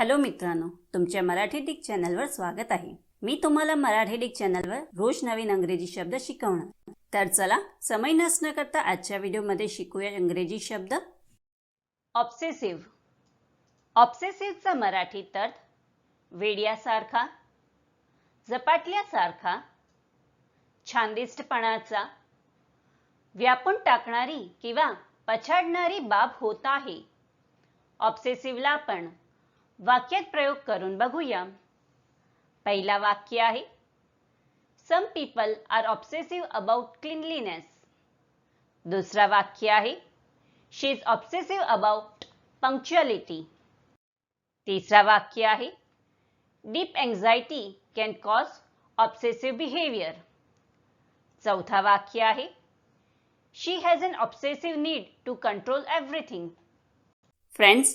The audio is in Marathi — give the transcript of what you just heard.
हॅलो मित्रांनो तुमच्या मराठी डिक चॅनलवर स्वागत आहे. मी तुम्हाला मराठी डिक चॅनलवर रोज नवीन अंग्रेजी शब्द शिकवणार. तर चला समय नसणं करता आजच्या व्हिडिओमध्ये शिकूया इंग्रजी शब्द. ऑब्सेसिव्ह ऑब्सेसिव्हचा मराठी अर्थ वेड्यासारखा झपाटल्यासारखा छानदिष्टपणाचा व्यापून टाकणारी किंवा पछाडणारी बाब होत आहे. ऑब्सेसिव्हला आपण वाक्यात प्रयोग करून बघूया. पहिला वाक्य आहे some people are obsessive about cleanliness दुसरा वाक्य आहे she is obsessive about punctuality तिसरा वाक्य आहे deep anxiety can cause obsessive behaviour चौथा वाक्य आहे she has an obsessive need to control everything friends